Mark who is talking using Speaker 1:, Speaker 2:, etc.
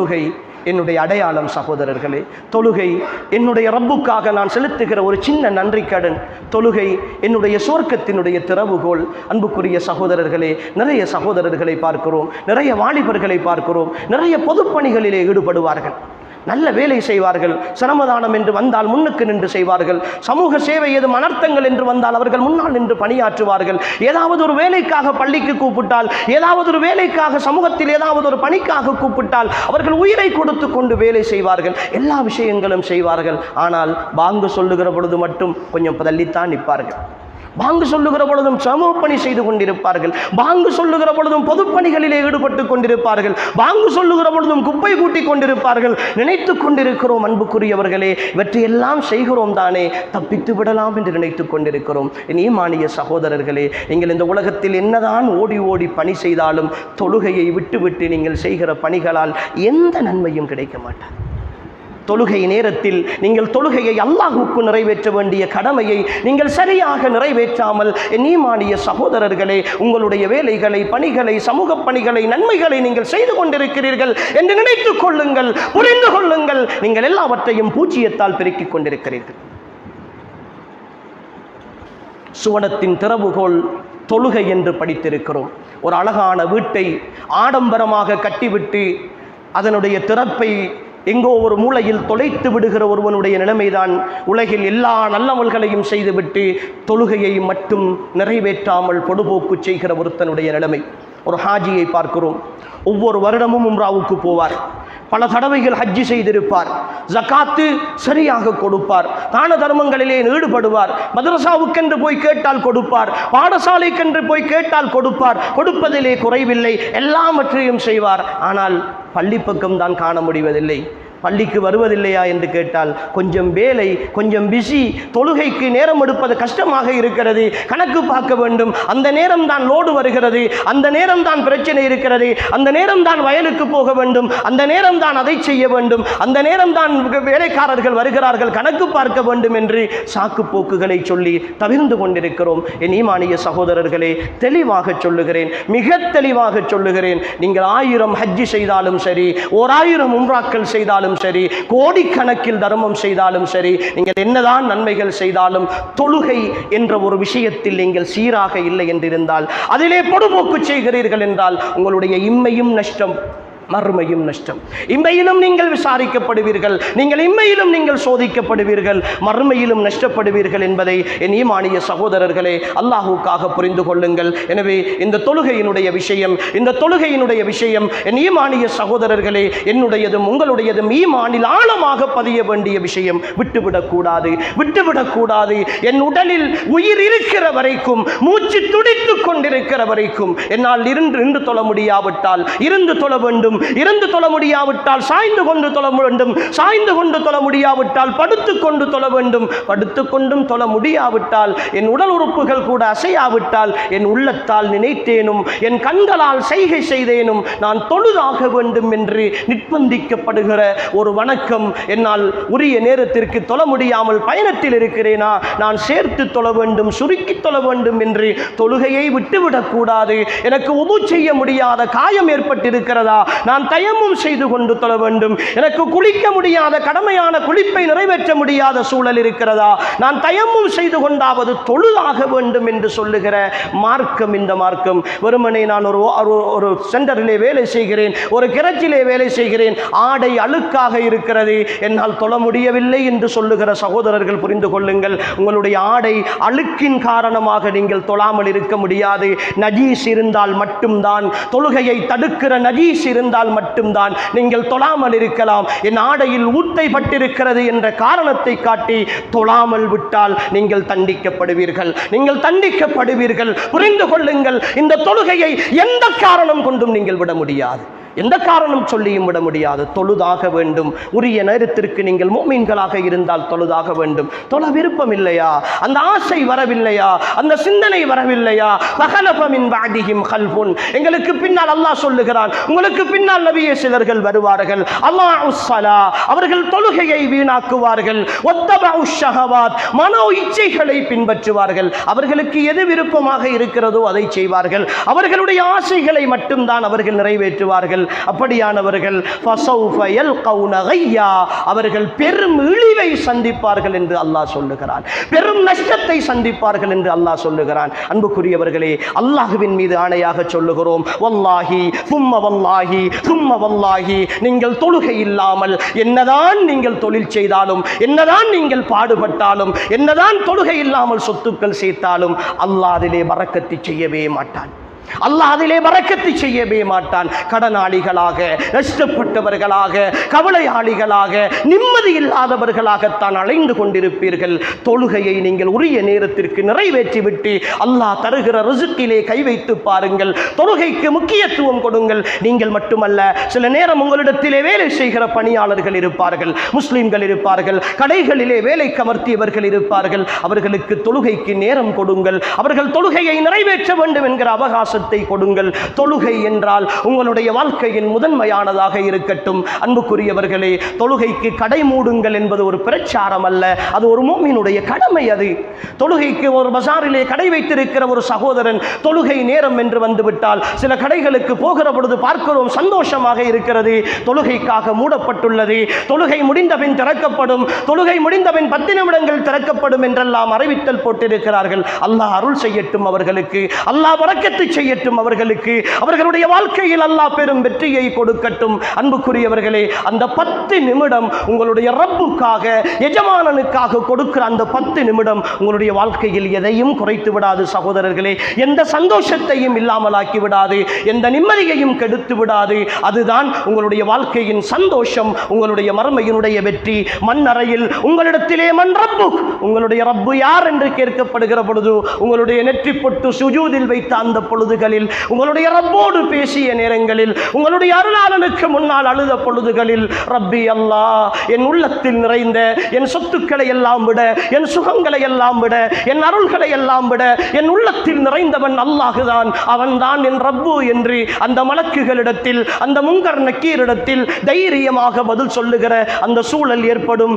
Speaker 1: தொழுகை என்னுடைய அடையாளம் சகோதரர்களே. தொழுகை என்னுடைய ரப்புக்காக நான் செலுத்துகிற ஒரு சின்ன நன்றி கடன் தொழுகை என்னுடைய சுவர்க்கத்தினுடைய திறவுகோல் அன்புக்குரிய சகோதரர்களே நிறைய சகோதரர்களை பார்க்கிறோம் நிறைய வாலிபர்களை பார்க்கிறோம் நிறைய பொதுப்பணிகளிலே ஈடுபடுவார்கள். நல்ல வேலை செய்வார்கள் சிரமதானம் என்று வந்தால் முன்னுக்கு நின்று செய்வார்கள் சமூக சேவை ஏதும் அனர்த்தங்கள் என்று வந்தால் அவர்கள் முன்னால் நின்று பணியாற்றுவார்கள். ஏதாவது ஒரு வேலைக்காக பள்ளிக்கு கூப்பிட்டால் ஏதாவது ஒரு வேலைக்காக சமூகத்தில் ஏதாவது ஒரு பணிக்காக கூப்பிட்டால் அவர்கள் உயிரை கொடுத்து கொண்டு வேலை செய்வார்கள் எல்லா விஷயங்களும் செய்வார்கள். ஆனால் பாங்கு சொல்லுகிற பொழுது மட்டும் கொஞ்சம் தள்ளித்தான் நிற்பார்கள். பாங்கு சொல்லுகிற பொழுதும் சமூக பணி செய்து கொண்டிருப்பார்கள். பாங்கு சொல்லுகிற பொழுதும் பொதுப்பணிகளிலே ஈடுபட்டு கொண்டிருப்பார்கள். பாங்கு சொல்லுகிற பொழுதும் குப்பை கூட்டி கொண்டிருப்பார்கள். நினைத்து கொண்டிருக்கிறோம் அன்புக்குரியவர்களே. இவற்றையெல்லாம் செய்கிறோம் தானே. தப்பித்து விடலாம் என்று நினைத்து கொண்டிருக்கிறோம். இனி மானிய சகோதரர்களே நீங்கள் இந்த உலகத்தில் என்னதான் ஓடி ஓடி பணி செய்தாலும் தொழுகையை விட்டுவிட்டு நீங்கள் செய்கிற பணிகளால் எந்த நன்மையும் கிடைக்க மாட்டார் தொழுகை நேரத்தில் நீங்கள் தொழுகையை அல்லாஹுக்கு நிறைவேற்ற வேண்டிய கடமையை நீங்கள் சரியாக நிறைவேற்றாமல் நீமானிய சகோதரர்களே உங்களுடைய வேலைகளை பணிகளை சமூக பணிகளை நன்மைகளை நீங்கள் செய்து கொண்டிருக்கிறீர்கள் என்று நினைத்துக் கொள்ளுங்கள் புரிந்து கொள்ளுங்கள். நீங்கள் எல்லாவற்றையும் பூஜ்ஜியத்தால் பெருக்கிக் கொண்டிருக்கிறீர்கள். சுவனத்தின் திறவுகோல் தொழுகை என்று படித்திருக்கிறோம். ஒரு அழகான வீட்டை ஆடம்பரமாக கட்டிவிட்டு அதனுடைய திறப்பை எங்கோ ஒரு மூலையில் தொலைத்து விடுகிற ஒருவனுடைய நிலைமைதான் உலகில் எல்லா நல்லவல்களையும் செய்துவிட்டு தொழுகையை மட்டும் நிறைவேற்றாமல் பொடுபோக்கு செய்கிற ஒருத்தனுடைய நிலைமை. ஒரு ஹாஜியை பார்க்கிறோம். ஒவ்வொரு வருடமும் உம்ராவுக்கு போவார். பல தடவைகள் ஹஜ்ஜி செய்திருப்பார். ஜகாத்து சரியாக கொடுப்பார். தான தர்மங்களிலே ஈடுபடுவார். மதரசாவுக்கென்று போய் கேட்டால் கொடுப்பார். பாடசாலைக்கென்று போய் கேட்டால் கொடுப்பார். கொடுப்பதிலே குறைவில்லை. எல்லாவற்றையும் செய்வார். ஆனால் பள்ளி பக்கம் தான் காண முடிவதில்லை. பள்ளிக்கு வருவதில்லையா என்று கேட்டால் கொஞ்சம் வேலை கொஞ்சம் பிஸி தொழுகைக்கு நேரம் எடுப்பது கஷ்டமாக இருக்கிறது கணக்கு பார்க்க வேண்டும். அந்த நேரம் தான் லோடு வருகிறது அந்த நேரம் தான் பிரச்சனை இருக்கிறது அந்த நேரம் தான் வயலுக்கு போக வேண்டும் அந்த நேரம் தான் அதை செய்ய வேண்டும் அந்த நேரம் தான் வேலைக்காரர்கள் வருகிறார்கள் கணக்கு பார்க்க வேண்டும் என்று சாக்கு போக்குகளை சொல்லி தவிர்ந்து கொண்டிருக்கிறோம். என் ஈமானிய சகோதரர்களே தெளிவாக சொல்லுகிறேன் மிக தெளிவாக சொல்லுகிறேன். நீங்கள் ஆயிரம் ஹஜ்ஜி செய்தாலும் சரி ஓர் ஆயிரம் உம்ராக்கள் செய்தாலும் சரி கோடிக்கணக்கில் தர்மம் செய்தாலும் சரி நீங்கள் என்னதான் நன்மைகள் செய்தாலும் தொழுகை என்ற ஒரு விஷயத்தில் நீங்கள் சீராக இல்லை என்றிருந்தால் அதிலே பொடுபோக்கு செய்கிறீர்கள் என்றால் உங்களுடைய இம்மையும் நஷ்டம் மறுமையும் நஷ்டம். இம்மையிலும் நீங்கள் விசாரிக்கப்படுவீர்கள். நீங்கள் இம்மையிலும் நீங்கள் சோதிக்கப்படுவீர்கள். மறுமையிலும் நஷ்டப்படுவீர்கள் என்பதை என் ஈமானிய சகோதரர்களே அல்லாஹுக்காக புரிந்து கொள்ளுங்கள். எனவே இந்த தொழுகையினுடைய விஷயம் இந்த தொழுகையினுடைய விஷயம் என் ஈமானிய சகோதரர்களே என்னுடையதும் உங்களுடையதும் ஈமானில் ஆழமாக பதிய வேண்டிய விஷயம். விட்டுவிடக்கூடாது விட்டுவிடக்கூடாது. என் உடலில் உயிர் இருக்கிற வரைக்கும் மூச்சு துடித்துக் கொண்டிருக்கிற வரைக்கும் என்னால் இருந்து இருந்து தொழ முடியாவிட்டால் இருந்து தொழ வேண்டும். இருந்து தொழ முடியாவிட்டால் சாய்ந்து கொண்டு தொழ வேண்டும். சாய்ந்து கொண்டு தொழ முடியாவிட்டால் படுத்து கொண்டு தொழ வேண்டும். படுத்து கொண்டும் தொழ முடியாவிட்டால் என் உடல் உறுப்புகள் கூட அசையாவிட்டால் என் உள்ளத்தால் நினைத்தேனும். என் கண்களால் செய்கை செய்தேனும். நான் தொழுதாக வேண்டும் என்று நிர்பந்திக்கப்படுகிற ஒரு வணக்கம் என்னால் உரிய நேரத்திற்கு தொழ முடியாமல் பயணத்தில் இருக்கிறேனா? நான் சேர்த்து தொழ வேண்டும் சுருக்கி தொழ வேண்டும் என்று தொழுகையை விட்டுவிடக்கூடாது எனக்கு உது செய்ய முடியாத காயம் ஏற்பட்டிருக்கிறதா? நான் தயமும் செய்து கொண்டு தொழ வேண்டும். எனக்கு குளிக்க முடியாத கடமையான குளிப்பை நிறைவேற்ற முடியாத சூழல் இருக்கிறதா? நான் தயமும் செய்து கொண்டாவது தொழுதாக வேண்டும் என்று சொல்லுகிற மார்க்கம் இந்த மார்க்கம். வெறுமனை நான் ஒரு ஒரு- ஒரு சென்டரிலே வேலை செய்கிறேன் ஒரு கிரச்சிலே வேலை செய்கிறேன் ஆடை அழுக்காக இருக்கிறது. என்னால் தொழ முடியவில்லை என்று சொல்லுகிற சகோதரர்கள் புரிந்து கொள்ளுங்கள். உங்களுடைய ஆடை அழுக்கின் காரணமாக நீங்கள் தொழாமல் இருக்க முடியாது. நஜீஸ் இருந்தால் மட்டும்தான். தொழுகையை தடுக்கிற நஜீஸ் இருந்தால் மட்டும்தான் நீங்கள் தொழாமல் இருக்கலாம். என் ஆடையில் ஊட்டை பட்டிருக்கிறது என்ற காரணத்தை காட்டி தொழாமல் விட்டால் நீங்கள் தண்டிக்கப்படுவீர்கள். நீங்கள் தண்டிக்கப்படுவீர்கள். புரிந்து கொள்ளுங்கள். இந்த தொழுகையை எந்த காரணம் கொண்டும் நீங்கள் விட முடியாது. எந்த காரணம் சொல்லியும் விட முடியாது. தொழுதாக வேண்டும். உரிய நேரத்திற்கு நீங்கள் மோமீன்களாக இருந்தால் தொழுதாக வேண்டும். தொழ விருப்பம் இல்லையா அந்த ஆசை வரவில்லையா? அந்த சிந்தனை வரவில்லையா? பகலபமின் வாதிகிம் கல்புன். எங்களுக்கு பின்னால் அல்லாஹ் சொல்லுகிறான். உங்களுக்கு பின்னால் நபிய சிலர்கள் வருவார்கள். அல்லாஹ் உஸ்ஸலா அவர்கள் தொழுகையை வீணாக்குவார்கள். ஒத்தபஉ ஷஹவாத். மனோ இச்சைகளை பின்பற்றுவார்கள். அவர்களுக்கு எது விருப்பமாக இருக்கிறதோ அதை செய்வார்கள். அவர்களுடைய ஆசைகளை மட்டும்தான் அவர்கள் நிறைவேற்றுவார்கள். அப்படியானவர்கள் அவர்கள் பெரும் இழிவை சந்திப்பார்கள் என்று அல்லாஹ் சொல்லுகிறான். பெரும் நஷ்டத்தை சந்திப்பார்கள் என்று அல்லாஹ் சொல்லுகிறான். அன்புக்குரியவர்களே அல்லாஹுவின் மீது ஆணையாக சொல்லுகிறோம் வல்லாஹி சும்ம வல்லாஹி சும்ம வல்லாஹி நீங்கள் தொழுகை இல்லாமல் என்னதான் நீங்கள் தொழில் செய்தாலும் என்னதான் நீங்கள் பாடுபட்டாலும் என்னதான் தொழுகை இல்லாமல் சொத்துக்கள் சேர்த்தாலும் அல்லாதிலே வரக்கத்தி செய்யவே மாட்டான். அல்லாஹ் அதிலே வரக்கத்தை செய்யவே மாட்டான். கடனாளிகளாக நஷ்டப்பட்டவர்களாக கவலையாளிகளாக நிம்மதி இல்லாதவர்களாகத்தான் அலைந்து கொண்டிருப்பீர்கள். தொழுகையை நீங்கள் உரிய நேரத்திற்கு நிறைவேற்றிவிட்டு அல்லாஹ் தருகிற ரிசுக்கிலே கை வைத்து பாருங்கள். தொழுகைக்கு முக்கியத்துவம் கொடுங்கள். நீங்கள் மட்டுமல்ல சில நேரம் உங்களிடத்திலே வேலை செய்கிற பணியாளர்கள் இருப்பார்கள் முஸ்லிம்கள் இருப்பார்கள் கடைகளிலே வேலை கமர்த்தியவர்கள் இருப்பார்கள். அவர்களுக்கு தொழுகைக்கு நேரம் கொடுங்கள். அவர்கள் தொழுகையை நிறைவேற்ற வேண்டும் என்கிற அவகாசம் அவகாசத்தை கொடுங்கள். தொழுகை என்றால் உங்களுடைய வாழ்க்கையின் முதன்மையானதாக இருக்கட்டும். அன்புக்குரியவர்களே தொழுகைக்கு கடை மூடுங்கள் என்பது ஒரு பிரச்சாரம் அல்ல. அது ஒரு மோமினுடைய கடமை அது. தொழுகைக்கு ஒரு பசாரிலே கடை வைத்திருக்கிற ஒரு சகோதரன் தொழுகை நேரம் என்று வந்துவிட்டால் சில கடைகளுக்கு போகிற பொழுது பார்க்கிறோம் சந்தோஷமாக இருக்கிறது. தொழுகைக்காக மூடப்பட்டுள்ளது. தொழுகை முடிந்தபின் திறக்கப்படும். தொழுகை முடிந்தபின் பத்து நிமிடங்கள் திறக்கப்படும் என்றெல்லாம் அறிவித்தல் போட்டிருக்கிறார்கள். அல்லாஹ் அருள் செய்யட்டும் அவர்களுக்கு. அல்லாஹ் வரக்கத்து செய்யட்டும் அவர்களுக்கு அவர்களுடைய வாழ்க்கையில் அல்லாஹ் பெரும் வெற்றியை கொடுக்கட்டும். அன்புக்குரியவர்களே அந்த பத்து நிமிடம் உங்களுடைய ரப்புக்காக எஜமானனுக்காக கொடுக்கிற அந்த பத்து நிமிடம் உங்களுடைய வாழ்க்கையில் எதையும் குறைத்து விடாது சகோதரர்களே. எந்த சந்தோஷத்தையும் இல்லாமலாக்கி விடாது எந்த நிம்மதியையும் கெடுத்து விடாது. அதுதான் உங்களுடைய வாழ்க்கையின் சந்தோஷம் உங்களுடைய மறுமையினுடைய வெற்றி. மண்ணறையில் உங்களிடத்திலே மண் ரப்பு உங்களுடைய ரப்பு யார் என்று கேட்கப்படுகிற பொழுது உங்களுடைய நெற்றி பொட்டு சுஜூதில் வைத்த அந்த பொழுது பொழுதுகளில் உங்களுடைய ரப்போடு பேசிய நேரங்களில் உங்களுடைய அருளாளனுக்கு முன்னால் அழுத பொழுதுகளில் ரப்பி அல்லா என் உள்ளத்தில் நிறைந்த என் சொத்துக்களை எல்லாம் விட என் சுகங்களை எல்லாம் விட என் அருள்களை எல்லாம் விட என் உள்ளத்தில் நிறைந்தவன் அல்லாஹுதான். அவன்தான் என் ரப்பு என்று அந்த மலக்குகளிடத்தில் அந்த முங்கர் நக்கீரிடத்தில் தைரியமாக பதில் சொல்லுகிற அந்த சூழல் ஏற்படும்.